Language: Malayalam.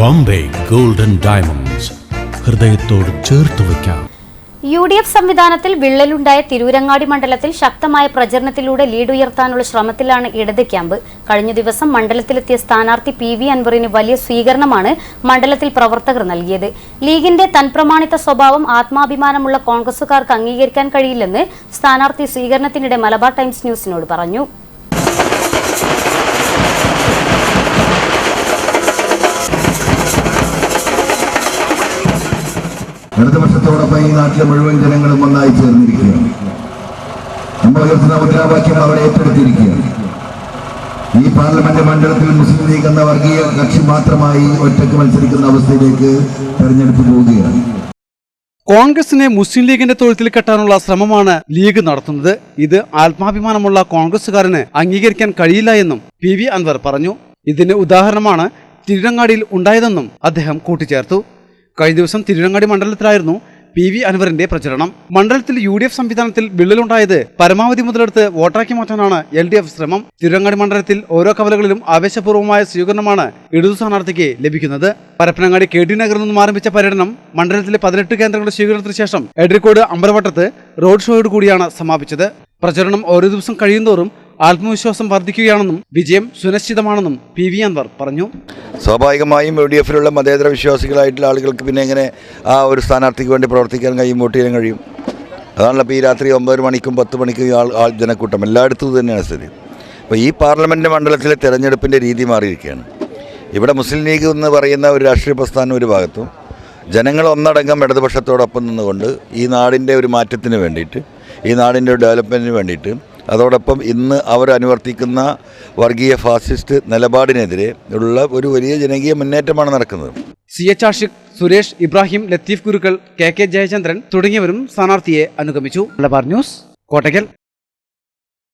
Bombay golden diamonds. ഹൃദയത്തോട് ചേർത്ത് വയ്ക്കാം. യു ഡി എഫ് സംവിധാനത്തിൽ വിള്ളലുണ്ടായ തിരൂരങ്ങാടി മണ്ഡലത്തിൽ ശക്തമായ പ്രചരണത്തിലൂടെ ലീഡ് ഉയർത്താനുള്ള ശ്രമത്തിലാണ് ഇടത് ക്യാമ്പ്. കഴിഞ്ഞ ദിവസം മണ്ഡലത്തിലെത്തിയ സ്ഥാനാർത്ഥി പി വി അൻവറിന് വലിയ സ്വീകരണമാണ് മണ്ഡലത്തിൽ പ്രവർത്തകർ നൽകിയത്. ലീഗിന്റെ തൻപ്രമാണിത്ത സ്വഭാവം ആത്മാഭിമാനമുള്ള കോൺഗ്രസുകാർക്ക് അംഗീകരിക്കാൻ കഴിയില്ലെന്ന് സ്ഥാനാർത്ഥി സ്വീകരണത്തിനിടെ മലബാർ ടൈംസ് ന്യൂസിനോട് പറഞ്ഞു. ഇടതുപക്ഷത്തോടൊപ്പം ഈ നാട്ടിലെ മുഴുവൻ ജനങ്ങളും ഒന്നായി ചേർന്നിരിക്കുകയാണ്. നമ്മൾ ഉയർത്തുന്ന മുദ്രാവാക്യം അവിടെ ഏറ്റെടുത്തിരിക്കുകയാണ്. ഈ പാർലമെന്റ് മണ്ഡലത്തിൽ മുസ്ലിം ലീഗ് എന്ന വർഗീയ കക്ഷി മാത്രമായി ഒറ്റയ്ക്ക് മത്സരിക്കുന്ന അവസ്ഥയിലേക്ക് തെരഞ്ഞെടുപ്പ് പോവുകയാണ് കോൺഗ്രസിനെ മുസ്ലിം ലീഗിന്റെ തൊഴുത്തിൽ കെട്ടാനുള്ള ശ്രമമാണ് ലീഗ് നടത്തുന്നത്. ഇത് ആത്മാഭിമാനമുള്ള കോൺഗ്രസുകാരന് അംഗീകരിക്കാൻ കഴിയില്ല എന്നും പി വി അൻവർ പറഞ്ഞു. ഇതിന് ഉദാഹരണമാണ് തിരുരങ്ങാടിയിൽ ഉണ്ടായതെന്നും അദ്ദേഹം കൂട്ടിച്ചേർത്തു. കഴിഞ്ഞ ദിവസം തിരുരങ്ങാടി മണ്ഡലത്തിലായിരുന്നു പി വി അൻവറിന്റെ പ്രചരണം. മണ്ഡലത്തിൽ യു ഡി എഫ് സംവിധാനത്തിൽ വിള്ളലുണ്ടായത് പരമാവധി മുതലെടുത്ത് വോട്ടാക്കി മാറ്റാനാണ് എൽ ഡി എഫ് ശ്രമം. തിരുവങ്ങാടി മണ്ഡലത്തിൽ ഓരോ കവലകളിലും ആവേശപൂർവമായ സ്വീകരണമാണ് ഇടതു സ്ഥാനാർത്ഥിക്ക് ലഭിക്കുന്നത്. പരപ്പനങ്ങാടി കെ ടി നഗറിൽ നിന്നും ആരംഭിച്ച പര്യടനം മണ്ഡലത്തിലെ പതിനെട്ട് കേന്ദ്രങ്ങളുടെ സ്വീകരണത്തിന് ശേഷം എഡ്രിക്കോട് അമ്പലവട്ടത്ത് റോഡ് ഷോയോട് കൂടിയാണ് സമാപിച്ചത്. പ്രചരണം ഓരോ ദിവസം കഴിയുന്തോറും ആത്മവിശ്വാസം വർദ്ധിക്കുകയാണെന്നും വിജയം സുനിശ്ചിതമാണെന്നും പി വി അൻവർ പറഞ്ഞു. സ്വാഭാവികമായും യു ഡി എഫിലുള്ള മതേതര വിശ്വാസികളായിട്ടുള്ള ആളുകൾക്ക് പിന്നെ എങ്ങനെ ആ ഒരു സ്ഥാനാർത്ഥിക്ക് വേണ്ടി പ്രവർത്തിക്കാൻ കഴിയും വോട്ട് ചെയ്യാൻ കഴിയും. അതാണല്ലോ ഇപ്പോൾ ഈ രാത്രി ഒമ്പത് മണിക്കും പത്ത് മണിക്കും ആൾ ആൾ ജനക്കൂട്ടം. എല്ലായിടത്തും തന്നെയാണ് സ്ഥിതി. അപ്പോൾ ഈ പാർലമെന്റ് മണ്ഡലത്തിലെ തെരഞ്ഞെടുപ്പിന്റെ രീതി മാറിയിരിക്കുകയാണ്. ഇവിടെ മുസ്ലിം ലീഗ് എന്ന് പറയുന്ന ഒരു രാഷ്ട്രീയ പ്രസ്ഥാനം ഒരു ഭാഗത്തും ജനങ്ങൾ ഒന്നടങ്കം ഇടതുപക്ഷത്തോടൊപ്പം നിന്നുകൊണ്ട് ഈ നാടിന്റെ ഒരു മാറ്റത്തിന് വേണ്ടിയിട്ട് ഈ നാടിന്റെ ഒരു ഡെവലപ്മെന്റിന് വേണ്ടിയിട്ട് അതോടൊപ്പം ഇന്ന് അവർ അനുവർത്തിക്കുന്ന വർഗീയ ഫാസിസ്റ്റ് നിലപാടിനെതിരെ ഉള്ള ഒരു വലിയ ജനകീയ മുന്നേറ്റമാണ് നടക്കുന്നത്. C H Ashiq Suresh Ibrahim Latheef Gurukkal K K Jayachandran തുടങ്ങിയവരും സ്ഥാനാർത്ഥിയെ അനുഗമിച്ചു. ന്യൂസ് കോട്ടയ്ക്കൽ.